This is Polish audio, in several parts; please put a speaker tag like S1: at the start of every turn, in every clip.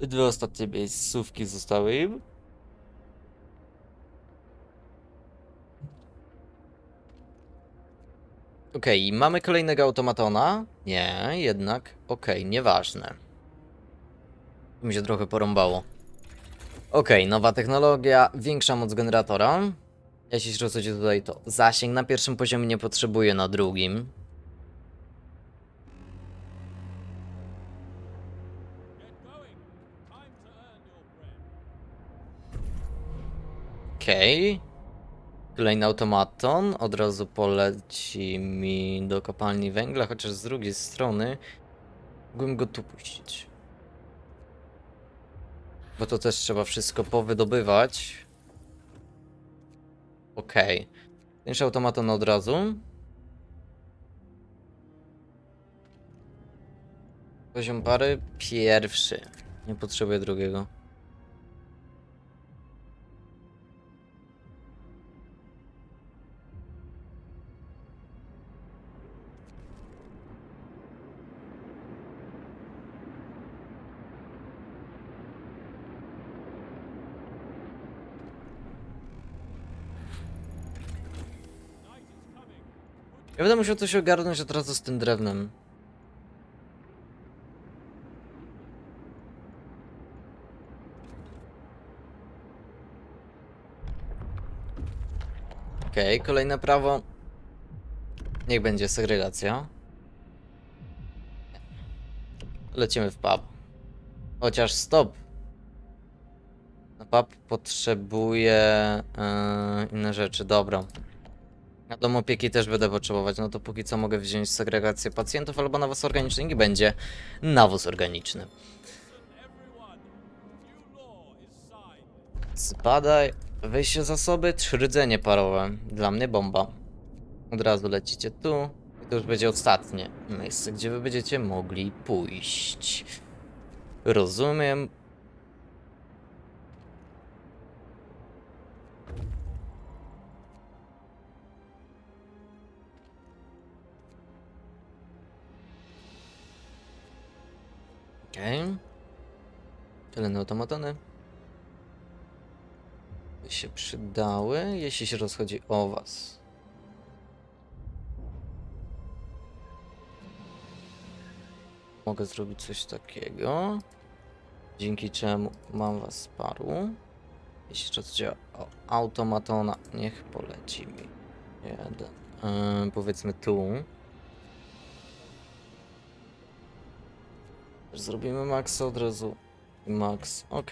S1: Dwie ostatnie miejscówki zostały im. Okej, mamy kolejnego automatona? Nie, jednak. Okej, nieważne. Mi się trochę porąbało. Okej, nowa technologia, większa moc generatora. Jeśli się rozchodzi tutaj to zasięg na pierwszym poziomie nie potrzebuję na drugim. Okej. Kolejny automaton. Od razu poleci mi do kopalni węgla, chociaż z drugiej strony mógłbym go tu puścić. Bo to też trzeba wszystko powydobywać. Okej. Większy automaton od razu. Poziom pary pierwszy. Nie potrzebuję drugiego. Ja będę musiał coś ogarnąć od razu z tym drewnem. Okej, kolejne prawo. Niech będzie segregacja. Lecimy w pub. Chociaż stop. Na pub potrzebuje yy, inne rzeczy. Dobra. Na dom opieki też będę potrzebować, no to póki co mogę wziąć segregację pacjentów albo nawóz organiczny i będzie nawóz organiczny. Zbadaj, wejście zasoby, rdzenie parowe. Dla mnie bomba. Od razu lecicie tu i to już będzie ostatnie miejsce, gdzie wy będziecie mogli pójść. Rozumiem. Okej. Okay. Tylne automatony. By się przydały, jeśli się rozchodzi o was. Mogę zrobić coś takiego. Dzięki czemu mam was paru. Jeśli chodzi o automatona, niech poleci mi. Jeden. Yy, powiedzmy tu. Zrobimy maxa od razu. Max, ok.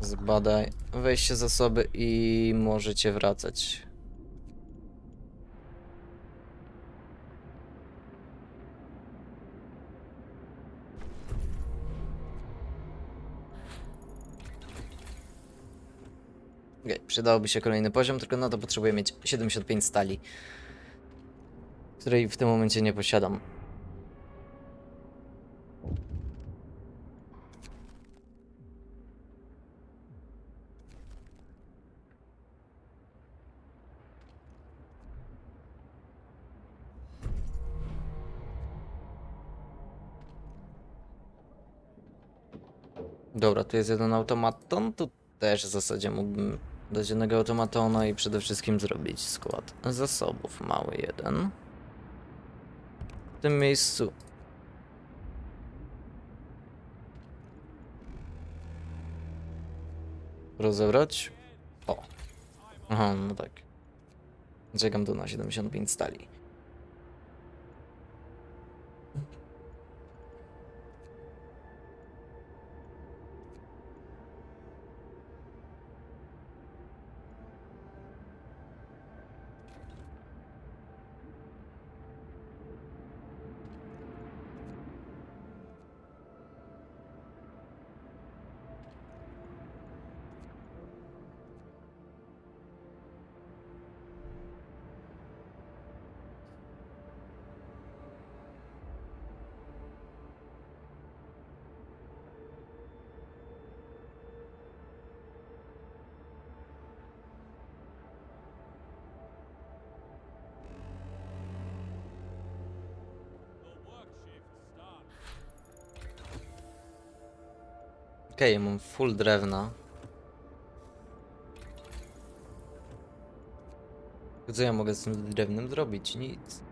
S1: Zbadaj wejście zasoby i możecie wracać. Okej, przydałoby się kolejny poziom, tylko na to potrzebuję mieć 75 stali, której w tym momencie nie posiadam. Dobra, tu jest jeden automaton, tu też w zasadzie mógłbym dać jednego automatona i przede wszystkim zrobić skład zasobów. Mały jeden. W tym miejscu. Rozebrać? O. Aha, no tak. Czekam tu na 75 stali. Okej, ja mam full drewna. Co ja mogę z tym drewnem zrobić? Nic.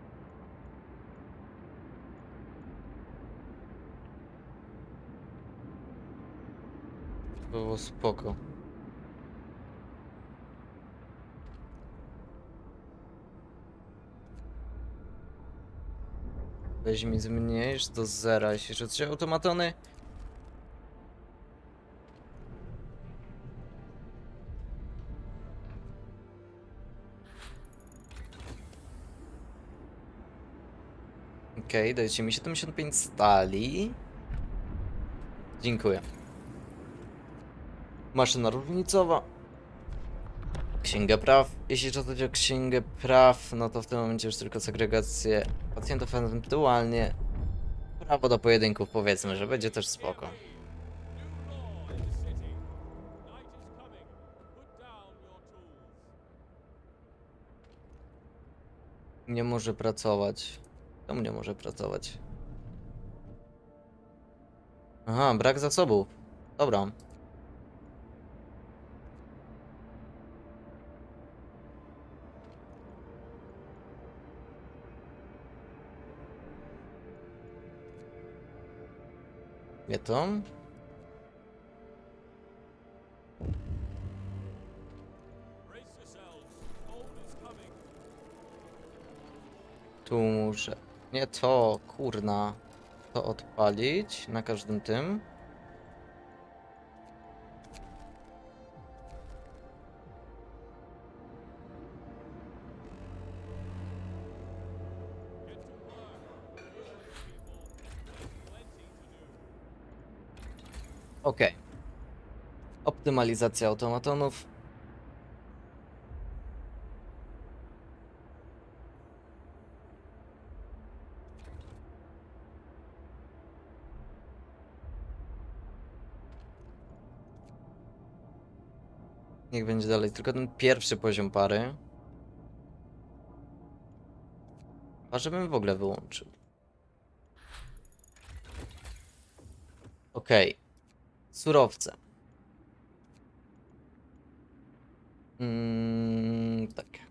S1: Było spoko. Weź mi zmniejsz do zera, jeśli chodzi o automatony. Okej, dajcie mi 75 stali. Dziękuję. Maszyna różnicowa. Księga praw. Jeśli chodzi o księgę praw, no to w tym momencie już tylko segregację pacjentów, ewentualnie prawo do pojedynków powiedzmy, że będzie też spoko. Nie może pracować. Czemu nie może pracować? Aha, brak zasobów. Dobra. Nie to? Tu muszę. Nie to, kurna. To odpalić na każdym tym. Ok. Optymalizacja automatonów. Niech będzie dalej, tylko ten pierwszy poziom pary. A żebym w ogóle wyłączył. Okej. Surowce. Mm, tak.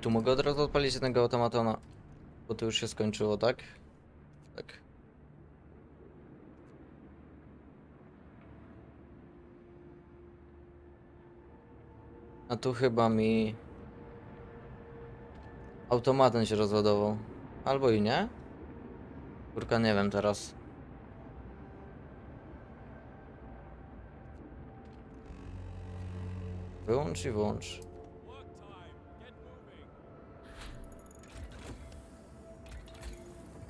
S1: Tu mogę od razu odpalić jednego automatona. Bo to już się skończyło, tak? Tak. A tu chyba mi... Automatem się rozładował. Albo i nie? Kurka, nie wiem teraz. Wyłącz i włącz.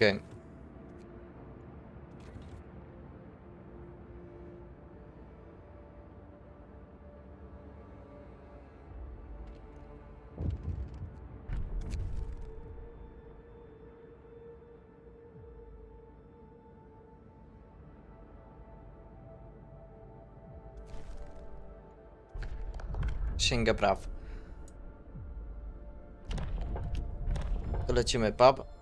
S1: Okej. Księga praw. Lecimy pub.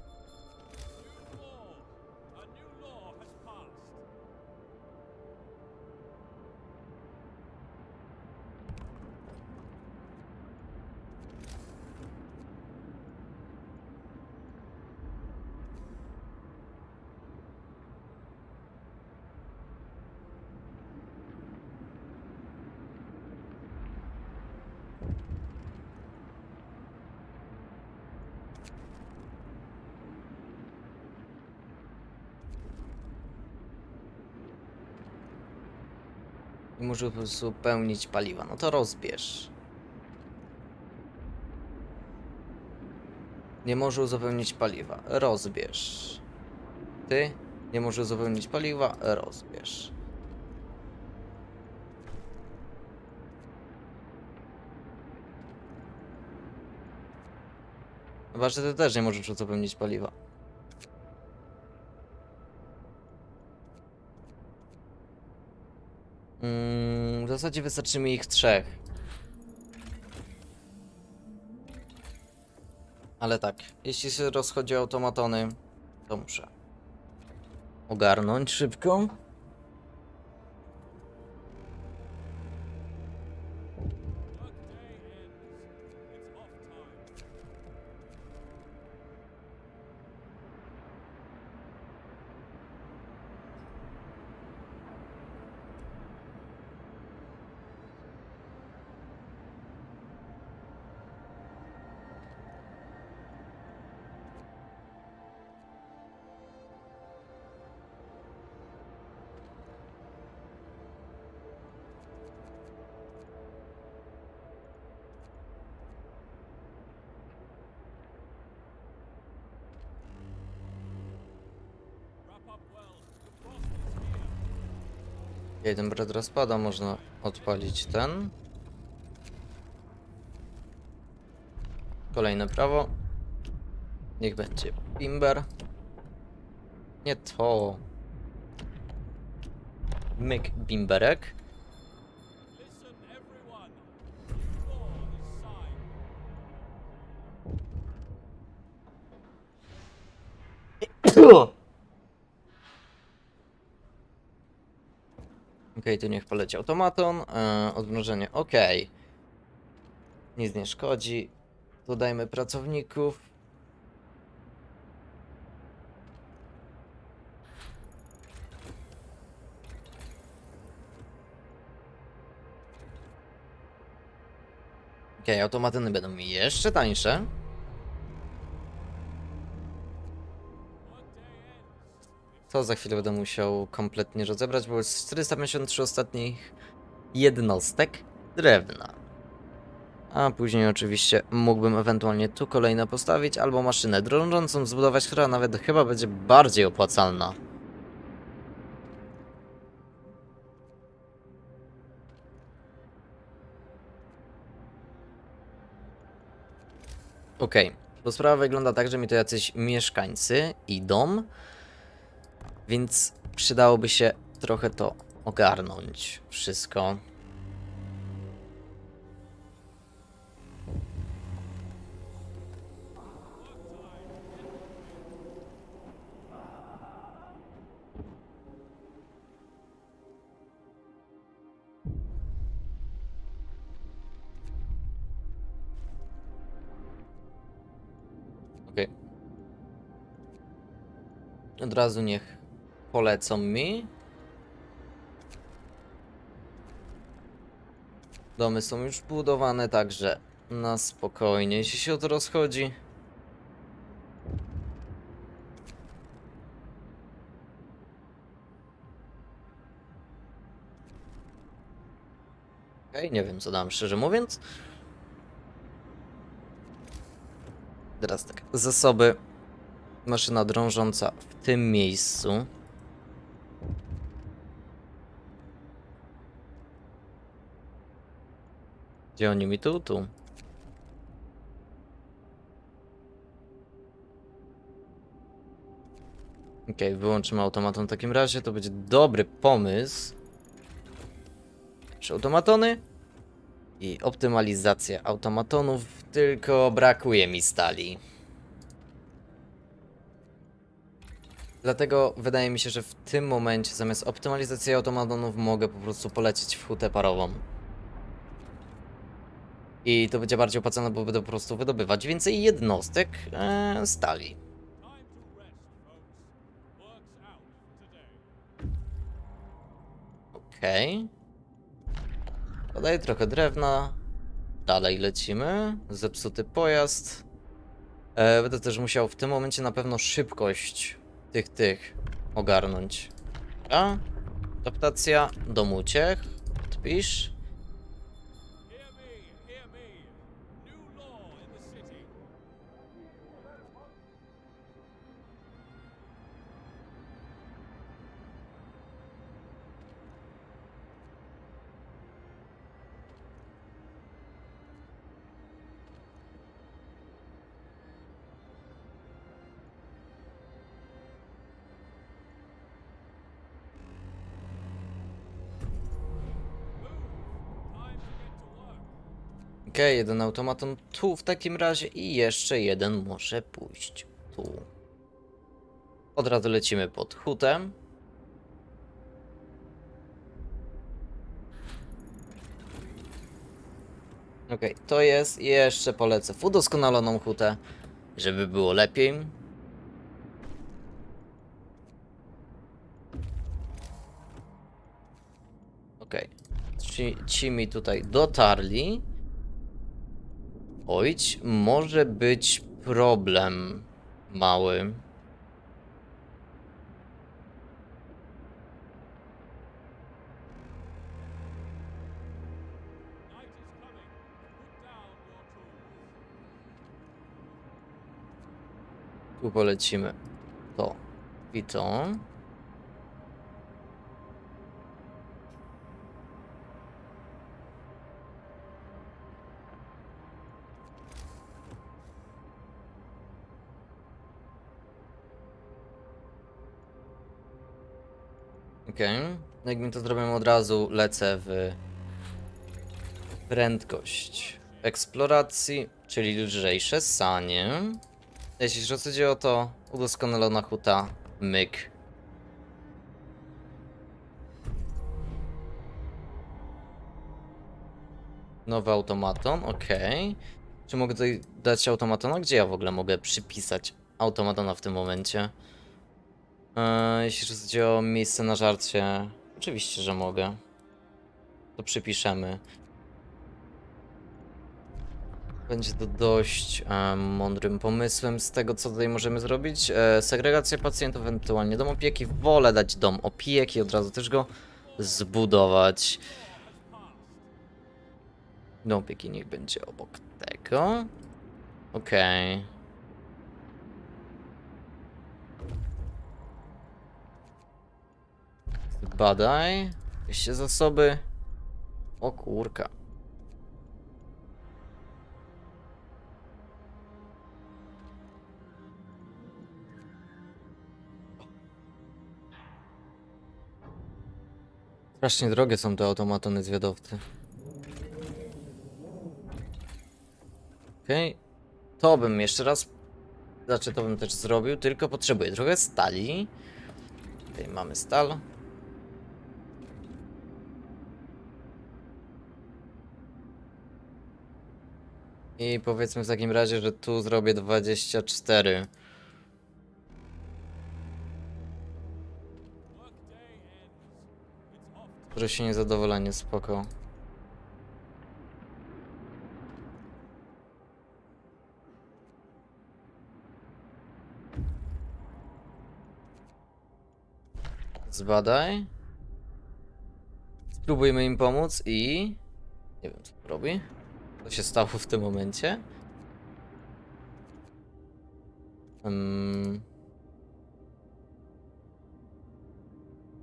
S1: I może uzupełnić paliwa. No to rozbierz. Nie może uzupełnić paliwa. Rozbierz. Ty nie może uzupełnić paliwa. Rozbierz. Chyba, że ty też nie możesz uzupełnić paliwa. Mm, w zasadzie wystarczy mi ich trzech. Ale tak, jeśli się rozchodzi automatony, to muszę ogarnąć szybko. Jeden brat rozpada, można odpalić ten. Kolejne prawo. Niech będzie Bimber. Nie to. Myk Bimberek. Okej, tu niech poleci automaton. E, odmrożenie, ok. Nic nie szkodzi. Dodajmy pracowników. Okej, automatyny będą jeszcze tańsze. To za chwilę będę musiał kompletnie rozebrać, bo jest 453 ostatnich jednostek drewna. A później oczywiście mógłbym ewentualnie tu kolejne postawić, albo maszynę drążącą zbudować, która nawet chyba będzie bardziej opłacalna. Okej, bo sprawa wygląda tak, że mi to jacyś mieszkańcy idą, więc przydałoby się trochę to ogarnąć wszystko. Od razu niech polecą mi. Domy są już budowane, także na spokojnie, jeśli się to rozchodzi. Okej, nie wiem co dam, szczerze mówiąc. Teraz tak, zasoby. Maszyna drążąca w tym miejscu. Gdzie oni mi tu? Tu. Okej, wyłączymy automaton w takim razie, to będzie dobry pomysł. Czy automatony? I optymalizacja automatonów, tylko brakuje mi stali. Dlatego wydaje mi się, że w tym momencie zamiast optymalizacji automatonów mogę po prostu polecieć w hutę parową. I to będzie bardziej opłacalne, bo będę po prostu wydobywać więcej jednostek e, stali. Okej. Podaję trochę drewna. Dalej lecimy. Zepsuty pojazd. E, będę też musiał w tym momencie na pewno szybkość tych, tych ogarnąć. A? Adaptacja, dom uciech. Odpisz. Jeden automaton tu w takim razie i jeszcze jeden może pójść tu. Od razu lecimy pod hutem. Okej, to jest. Jeszcze polecę w udoskonaloną hutę, żeby było lepiej. Okej. Ci, ci mi tutaj dotarli. Ojć, może być problem mały. Tu polecimy. To i to. Okej. Jak mi to zrobię od razu, lecę w prędkość eksploracji, czyli lżejsze sanie. Jeśli chodzi o to, udoskonalona huta, myk. Nowy automaton, okej. Czy mogę tutaj dać automatona? Gdzie ja w ogóle mogę przypisać automatona w tym momencie? Eee, jeśli chodzi o miejsce na żarcie, oczywiście, że mogę. To przypiszemy. Będzie to dość e, mądrym pomysłem z tego, co tutaj możemy zrobić. E, pacjentów, ewentualnie dom opieki. Wolę dać dom opieki od razu też go zbudować. Dom opieki niech będzie obok tego. Okej. Badaj. Jakieś zasoby. O kurka. Strasznie drogie są te automatony zwiadowcy. Okej. To bym jeszcze raz... Znaczy to bym też zrobił, tylko potrzebuję trochę stali. Tutaj mamy stal. I powiedzmy w takim razie, że tu zrobię 24.
S2: Workday ends. It's off to
S1: Że się niezadowolenie, spoko. Zbadaj. Spróbujmy im pomóc i... Nie wiem co robi. Co się stało w tym momencie? Um...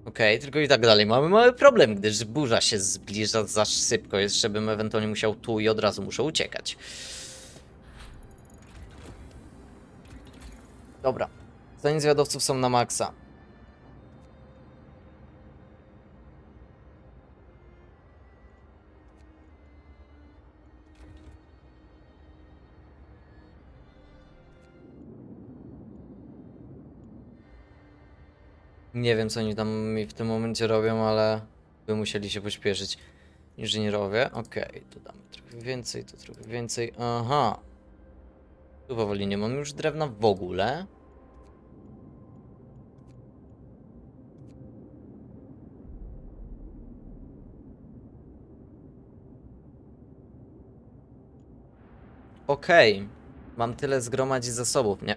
S1: Okej, tylko i tak dalej mamy mały problem, gdyż burza się zbliża za szybko. Jeszcze bym ewentualnie musiał tu i od razu muszę uciekać. Dobra. Zdanie zwiadowców są na maksa. Nie wiem, co oni tam mi w tym momencie robią, ale by musieli się pośpieszyć. Inżynierowie, okej, tu damy trochę więcej, tu trochę więcej. Aha. Tu powoli nie mam już drewna w ogóle. Okej. Mam tyle zgromadzić zasobów. Nie,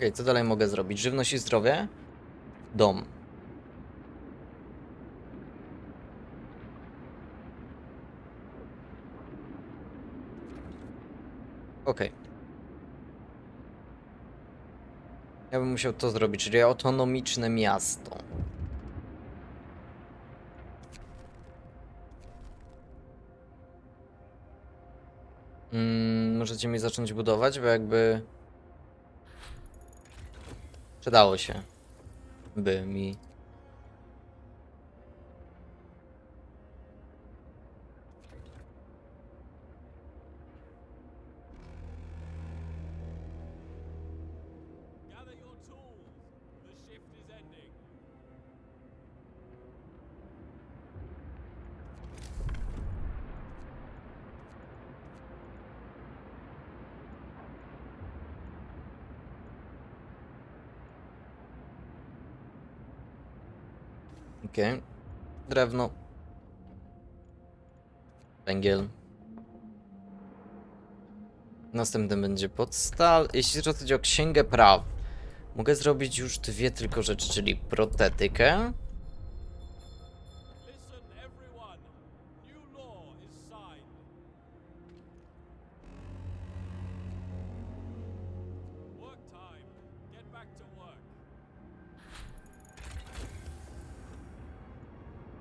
S1: Okej, co dalej mogę zrobić? Żywność i zdrowie? Dom. Okej. Ja bym musiał to zrobić, czyli autonomiczne miasto. Mm, możecie mi zacząć budować, bo jakby... Przydało się. By mi... Okej. Drewno. Węgiel. Następny będzie podstal. Jeśli chodzi o księgę praw, mogę zrobić już dwie tylko rzeczy, czyli protetykę